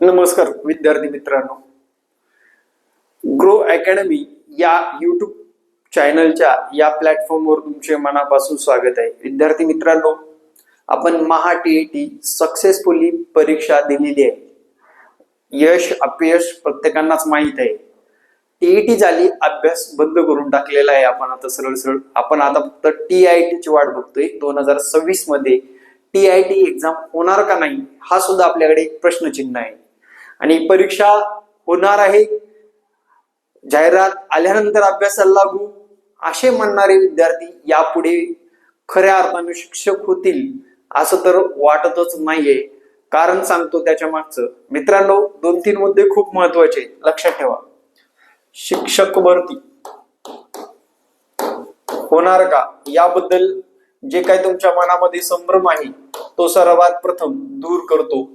नमस्कार विद्यार्थी मित्रांनो. ग्रो अकॅडमी या युट्यूब चॅनलच्या या प्लॅटफॉर्मवर तुमचे मनापासून स्वागत आहे. विद्यार्थी मित्रांनो आपण महा टी टी सक्सेसफुली परीक्षा दिलेली आहे. यश अपयश प्रत्येकांनाच माहीत आहे. टीईटी झाली अभ्यास बंद करून टाकलेला आहे आपण आता सरळ सरळ. आपण आता फक्त टी आय ची वाट बघतोय. दोन हजार सव्वीसमध्ये टी आय टी एक्झाम होणार का नाही हा सुद्धा आपल्याकडे एक प्रश्नचिन्ह आहे. आणि परीक्षा होणार आहे. जाहिरात आल्यानंतर अभ्यासाला लागू असे म्हणणारे विद्यार्थी यापुढे खऱ्या अर्थाने शिक्षक होतील असं तर वाटतच नाहीये. कारण सांगतो त्याच्या मागचं. मित्रांनो दोन तीन मुद्दे खूप महत्त्वाचे लक्षात ठेवा. शिक्षक भरती. होणार का? याबद्दल जे काही तुमच्या मनामध्ये संभ्रम आहे तो सर्वात प्रथम दूर करतो.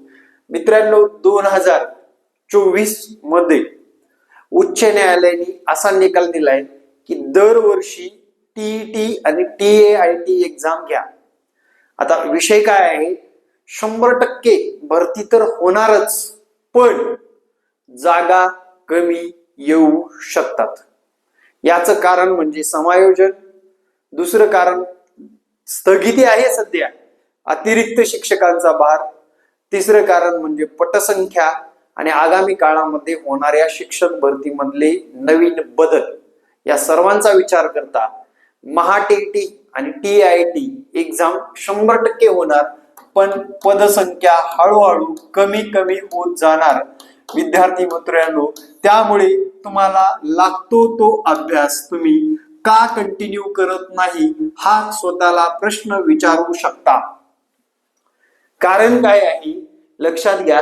मित्रांनो दोन हजार चोवीसमध्ये उच्च न्यायालयाने असा निकाल दिलाय की दरवर्षी टीईटी आणि T A I T exam घ्या. आता विषय काय आहे? शंभर टक्के भरती तर होणारच पण जागा कमी येऊ शकतात. याचं कारण म्हणजे समायोजन. दुसरं कारण स्थगिती आहे सध्या. अतिरिक्त शिक्षकांचा भार. तिसरं कारण म्हणजे पटसंख्या आणि आगामी काळामध्ये होणाऱ्या शिक्षक भरतीमधले नवीन बदल. या सर्वांचा विचार करता महाटीटी आणि टी आय टी एक्झाम शंभर टक्के होणार पण पदसंख्या हळूहळू कमी कमी होत जाणार. विद्यार्थी मित्रांनो त्यामुळे तुम्हाला लागतो तो अभ्यास तुम्ही का कंटिन्यू करत नाही हा स्वतःला प्रश्न विचारू शकता. कारण काय आहे? लक्षात घ्या.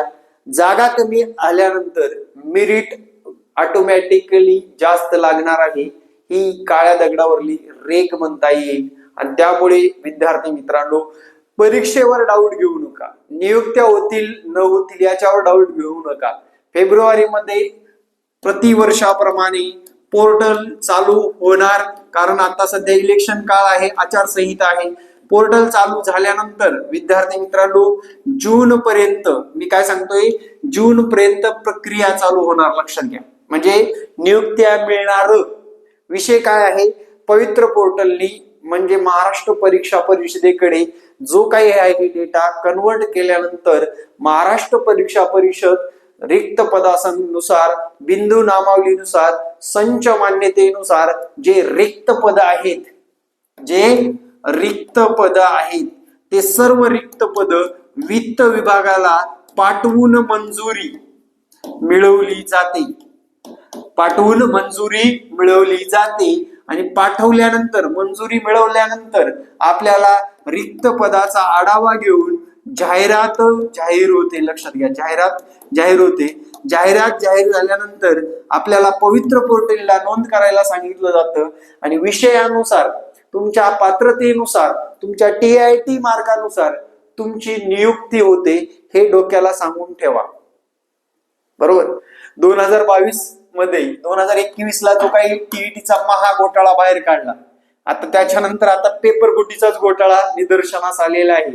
जागा कमी आल्यानंतर मेरिट ऑटोमॅटिकली जास्त लागणार आहे. ही काळ्या दगडावरली रेख म्हणता येईल. आणि त्यामुळे विद्यार्थी मित्रांनो परीक्षेवर डाऊट घेऊ नका. नियुक्त्या होतील न होतील याच्यावर डाऊट घेऊ नका. फेब्रुवारी मध्ये प्रतिवर्षाप्रमाणे पोर्टल चालू होणार. कारण आता सध्या इलेक्शन काळ आहे आचारसंहिता आहे. पोर्टल चालू झाल्यानंतर विद्यार्थी मित्रांनो जून पर्यंत मी काय सांगतोय? जून पर्यंत प्रक्रिया चालू होणार लक्षात घ्या. म्हणजे नियुक्त्या मिळणार. विषय काय आहे? पवित्र पोर्टलनी म्हणजे महाराष्ट्र परीक्षा परिषदेकडे जो काही आहे डेटा कन्वर्ट केल्यानंतर महाराष्ट्र परीक्षा परिषद रिक्त पदानुसार बिंदू नामावलीनुसार संच मान्यतेनुसार जे रिक्त पद आहेत जे रिक्त पद आहेत. ते सर्व रिक्त पद वित्त विभागाला पाठवून मंजुरी मिळवली जाते. पाठवून मंजुरी मिळवली जाते आणि पाठवल्यानंतर मंजुरी मिळवल्यानंतर आपल्याला रिक्त पदाचा आढावा घेऊन जाहिरात जाहीर होते. लक्षात घ्या जाहिरात जाहीर होते. जाहिरात जाहीर झाल्यानंतर आपल्याला पवित्र पोर्टलला नोंद करायला सांगितलं जातं आणि विषयानुसार तुमच्या पात्रतेनुसार तुमच्या टी आय टी मार्कानुसार तुमची नियुक्ती होते हे डोक्याला सांगून ठेवा. बरोबर? दोन हजार बावीसमध्ये दोन हजार एकवीस ला जो काही टीईटीचा महा घोटाळा बाहेर काढला आता त्याच्यानंतर आता पेपर फुटीचाच घोटाळा निदर्शनास आलेला आहे.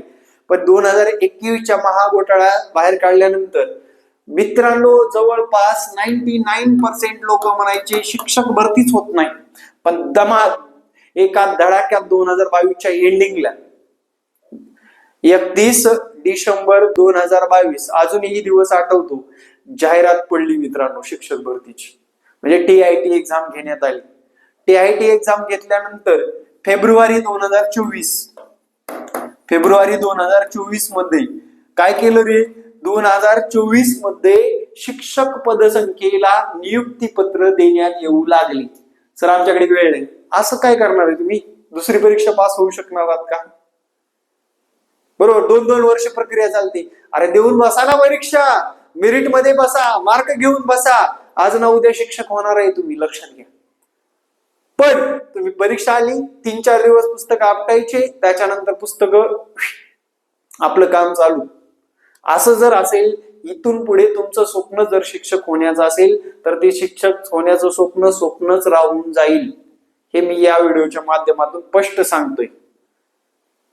पण दोन हजार एकवीसच्या महा घोटाळा बाहेर काढल्यानंतर मित्रांनो जवळपास नाईन्टी नाईन पर्सेंट लोक म्हणायचे शिक्षक भरतीच होत नाही. पण दमा एका धडाक्यात दोन हजार बावीसच्या एंडिंगला एकतीस डिसेंबर दोन हजार बावीस. अजूनही दिवस आठवतो. जाहिरात पडली मित्रांनो शिक्षक भरतीची. म्हणजे टी आय टी एक्झाम घेण्यात आली. टी आय टी एक्झाम घेतल्यानंतर फेब्रुवारी दोन हजार चोवीस. फेब्रुवारी दोन हजार चोवीसमध्ये काय केलं रे? दोन हजार चोवीसमध्ये शिक्षक पदसंख्येला नियुक्ती पत्र देण्यात येऊ लागले. सर आमच्याकडे वेळ नाही. असं काय करणार आहे तुम्ही? दुसरी परीक्षा पास होऊ शकणार आहात का? बरोबर दोन दोन वर्ष प्रक्रिया चालते. अरे देऊन बसा ना परीक्षा. मेरिटमध्ये बसा मार्क घेऊन बसा. आज ना उद्या शिक्षक होणार आहे तुम्ही लक्षात घ्या. पण तुम्ही परीक्षा आली तीन चार दिवस पुस्तक आपटायचे त्याच्यानंतर पुस्तक आपलं काम चालू. असं जर असेल इथून पुढे तुमचं स्वप्न जर शिक्षक होण्याचं असेल तर ते शिक्षक होण्याचं स्वप्न स्वप्नच राहून जाईल. हे मी या व्हिडिओच्या माध्यमातून स्पष्ट सांगतोय.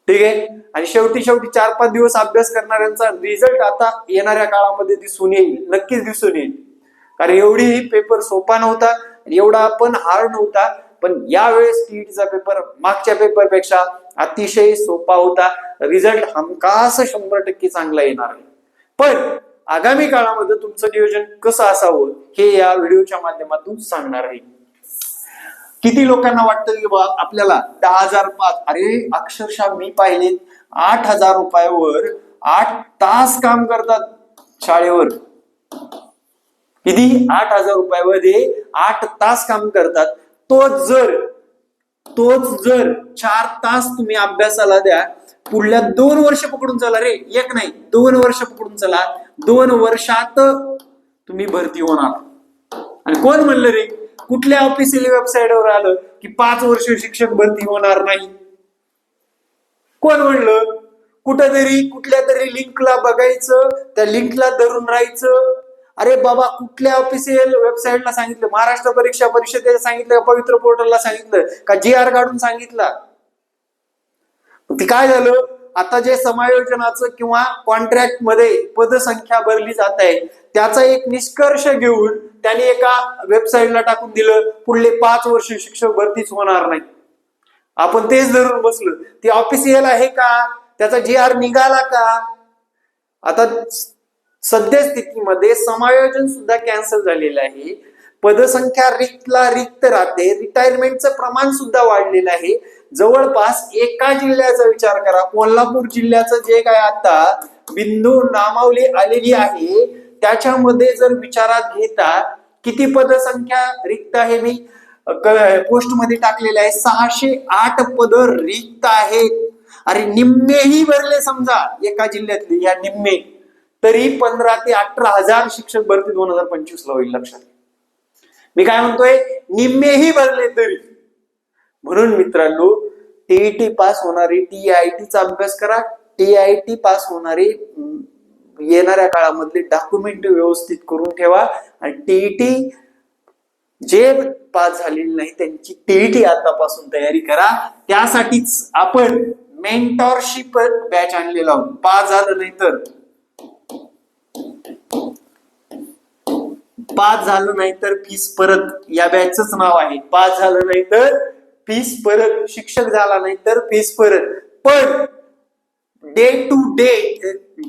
ठीक आहे? आणि शेवटी शेवटी चार पाच दिवस अभ्यास करणाऱ्यांचा रिझल्ट आता येणाऱ्या काळामध्ये दिसून येईल. नक्कीच दिसून येईल. कारण एवढी पेपर सोपा नव्हता एवढा पण हार्ड नव्हता. पण यावेळेस टीईटीचा पेपर मागच्या पेपरपेक्षा अतिशय सोपा होता. रिझल्ट हमखास शंभर टक्के चांगला येणार आहे. पण आगामी काळामध्ये तुमचं नियोजन कसं असावं हे या व्हिडिओच्या माध्यमातून सांगणार आहे. किती लोकांना वाटतं की बा आपल्याला दहा हजार पाच अरे अक्षरशः मी पाहिले आठ हजार रुपयावर आठ तास काम करतात शाळेवर. किती? आठ हजार रुपयामध्ये आठ तास काम करतात. तोच जर तोच जर चार तास तुम्ही अभ्यासाला द्या पुढल्या दोन वर्ष पकडून चला रे. एक नाही दोन वर्ष पकडून चला. दोन वर्षात तुम्ही भरती होणार. आणि कोण म्हणलं रे? कुठल्या ऑफिशियल वेबसाईटवर आलं की पाच वर्ष शिक्षक भरती होणार नाही? कोण म्हणलं? कुठंतरी कुठल्या तरी लिंकला बघायचं त्या लिंकला धरून राहायचं. अरे बाबा कुठल्या ऑफिशियल वेबसाईटला सांगितलं? महाराष्ट्र परीक्षा परिषदेला सांगितलं का पवित्र पोर्टलला सांगितलं? का जी आर काढून सांगितला? ते काय झालं? आता जे समायोजनाचं किंवा कॉन्ट्रॅक्टमध्ये पदसंख्या भरली जात आहे त्याचा एक निष्कर्ष घेऊन त्यांनी एका वेबसाईटला टाकून दिलं पुढले पाच वर्ष शिक्षक भरतीच होणार नाही आपण तेच धरून बसलो. ती ऑफिसियल आहे का? त्याचा जी आर निघाला का? आता सध्या स्थितीमध्ये समायोजन सुद्धा कॅन्सल झालेलं आहे. पदसंख्या रिक्तला रिक्त राहते. रिटायरमेंटचं प्रमाण सुद्धा वाढलेलं आहे. जवळपास एका जिल्ह्याचा विचार करा. कोल्हापूर जिल्ह्याचं जे काय आता बिंदू नामावली आलेली आहे त्याच्यामध्ये जर विचारात घेता किती पदसंख्या रिक्त आहे मी? पोस्टमध्ये टाकलेले आहे सहाशे आठ पद रिक्त आहेत. अरे निम्मेही भरले समजा एका जिल्ह्यातले या निम्मे. तरी पंधरा ते अठरा हजार शिक्षक भरती दोन हजार पंचवीस ला होईल लक्षात मी काय म्हणतोय? निम्मेही भरले तरी. म्हणून मित्रांनो टीईटी पास होणारे टीआयटीचा अभ्यास करा. टीआयटी पास होणारे येणाऱ्या काळामधले डॉक्युमेंट व्यवस्थित करून ठेवा. आणि टीईटी जे पास झालेले नाही त्यांची टीईटी आतापासून तयारी करा. त्यासाठीच आपण मेंटॉरशिप बॅच आणलेला आहोत. पास झालं नाही तर. पास झालं नाही तर फीस परत. या बॅचच नाव आहे. पास झालं नाही तर फीस परत. शिक्षक झाला नाही तर फीस परत. पण day to day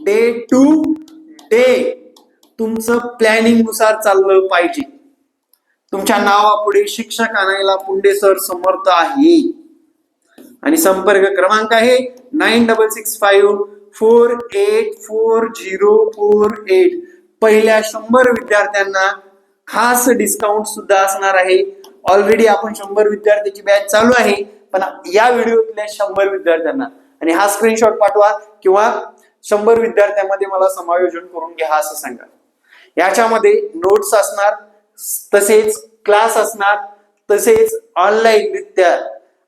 day to day तुमचं प्लॅनिंगनुसार चाललं पाहिजे. तुमच्या नावापुढे शिक्षक आणायला पुंडे सर समर्थ आहे. आणि संपर्क क्रमांक आहे nine double six five four eight four zero four eight पहिल्या शंभर विद्यार्थ्यांना खास डिस्काउंट सुद्धा असणार आहे. ऑलरेडी आपण शंभर विद्यार्थ्याची बॅच चालू आहे. पण या व्हिडिओतल्या शंभर विद्यार्थ्यांना आणि हा स्क्रीनशॉट पाठवा किंवा शंभर विद्यार्थ्यांमध्ये मला समायोजन करून घ्या असं सांगा. याच्यामध्ये नोट्स असणार तसेच क्लास असणार तसेच ऑनलाईन रित्या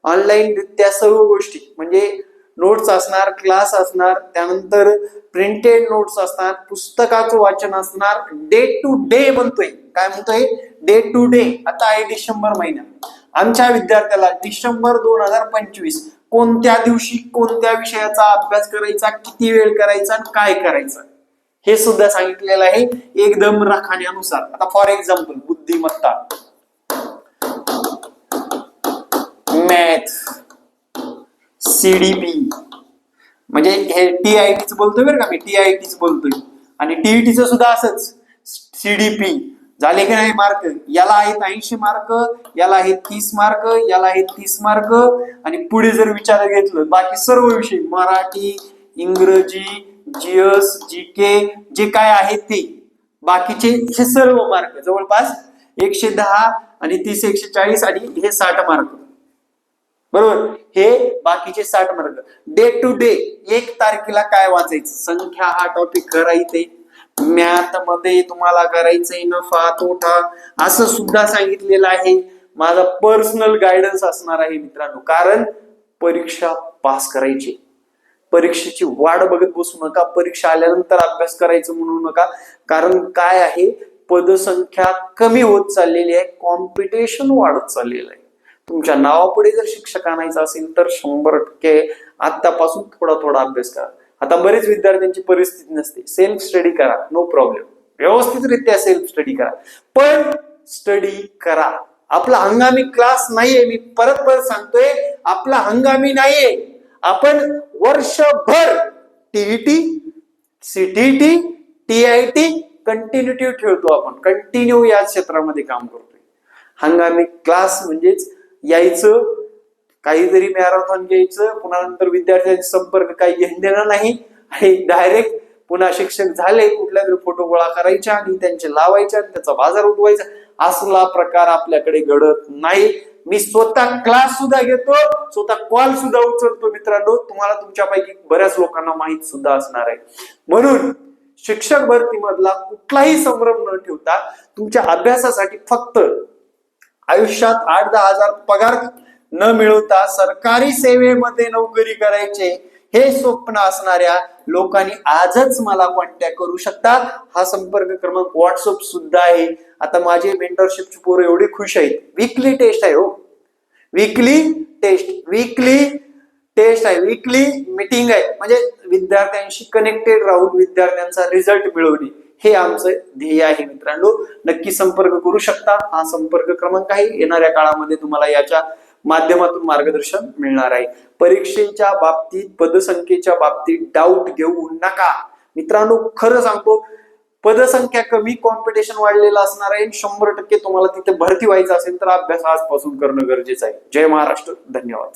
ऑनलाईन रित्या सर्व गोष्टी. म्हणजे नोट्स असणार क्लास असणार त्यानंतर प्रिंटेड नोट्स असणार पुस्तकाचं वाचन असणार. डे टू डे म्हणतोय काय म्हणतोय? डे टू डे आता आहे डिसेंबर महिना. आमच्या विद्यार्थ्याला डिसेंबर दोन हजार पंचवीस कोणत्या दिवशी कोणत्या विषयाचा अभ्यास करायचा किती वेळ करायचा आणि काय करायचं? हे सुद्धा सांगितलेलं आहे एकदम राखण्यानुसार. आता फॉर एक्झाम्पल बुद्धिमत्ता. मॅथ सीडीपी म्हणजे हे टी आय टीच बोलतोय बरं का मी टी आय टीच बोलतोय. आणि टीईटीचं सुद्धा असंच. सीडीपी झाले की नाही मार्क? याला आहेत ऐंशी मार्क याला आहेत तीस मार्क याला आहेत तीस मार्क. आणि पुढे जर विचार घेतलं बाकी सर्व विषय मराठी इंग्रजी जीएस जी के जे काय आहेत ते. बाकीचे हे सर्व मार्क. जवळपास एकशे दहा आणि तीस एकशे चाळीस आणि हे साठ मार्क. बरोबर? हे बाकीचे साठ मार्क. डे टू डे एक तारखेला काय वाचायचं? संख्या हा टॉपिक करायचे मॅथमध्ये तुम्हाला करायचंय नफा तोटा असं सुद्धा सांगितलेलं आहे. माझा पर्सनल गायडन्स असणार आहे मित्रांनो. कारण परीक्षा पास करायची. परीक्षेची वाट बघत बसू नका. परीक्षा आल्यानंतर अभ्यास करायचं म्हणू नका. कारण काय आहे? पदसंख्या कमी होत चाललेली आहे. कॉम्पिटिशन वाढत चाललेलं आहे. तुमच्या नावापुढे जर शिक्षक आणायचं असेल तर शंभर टक्के आतापासून थोडा थोडा अभ्यास करा. आता बरेच विद्यार्थ्यांची परिस्थिती नसते. सेल्फ स्टडी करा. नो प्रॉब्लेम व्यवस्थितरित्या सेल्फ स्टडी करा. पण स्टडी करा. आपला हंगामी क्लास नाहीये. मी परत परत सांगतोय आपला हंगामी नाहीये. आपण वर्षभर टीईटी सीटीटी टीआयटी कंटिन्युटी ठेवतो आपण. कंटिन्यू या क्षेत्रामध्ये काम करतोय. हंगामी क्लास म्हणजेच यायचं काहीतरी मॅरेथॉन घ्यायचं पुन्हा नंतर विद्यार्थ्यांचा संपर्क काही घेऊन देणार नाही. आणि डायरेक्ट पुन्हा शिक्षक झाले कुठल्या तरी फोटो गोळा करायच्या आणि त्यांचे लावायचे आणि त्याचा बाजार उठवायचा. असला प्रकार आपल्याकडे घडत नाही. मी स्वतः क्लास सुद्धा घेतो स्वतः कॉल सुद्धा उचलतो मित्रांनो. तुम्हाला तुमच्यापैकी बऱ्याच लोकांना माहीत सुद्धा असणार आहे. म्हणून शिक्षक भरतीमधला कुठलाही संभ्रम न ठेवता तुमच्या अभ्यासासाठी फक्त आयुष्यात आठ दहा हजार पगार न मिळवता सरकारी सेवेमध्ये नोकरी करायचे हे स्वप्न असणाऱ्या लोकांनी आजच मला कॉन्टॅक्ट करू शकता हा संपर्क क्रमांक व्हॉट्सअप सुद्धा आहे. आता माझे मेंटरशिपची पोरं एवढे खुश आहेत. वीकली टेस्ट आहे हो. वीकली टेस्ट वीकली टेस्ट आहे. वीकली मीटिंग आहे. म्हणजे विद्यार्थ्यांशी कनेक्टेड राहून विद्यार्थ्यांचा रिझल्ट मिळवणे. हे आमचं ध्येय आहे मित्रांनो. नक्की संपर्क करू शकता. हा संपर्क क्रमांक आहे. येणाऱ्या काळामध्ये तुम्हाला याच्या माध्यमातून मार्गदर्शन मिळणार आहे. परीक्षेच्या बाबतीत पदसंख्येच्या बाबतीत डाऊट घेऊ नका. मित्रांनो खरं सांगतो पदसंख्या कमी कॉम्पिटिशन वाढलेलं असणार आहे. शंभर टक्के तुम्हाला तिथे भरती व्हायचं असेल तर अभ्यास आजपासून करणं गरजेचं आहे. जय महाराष्ट्र. धन्यवाद.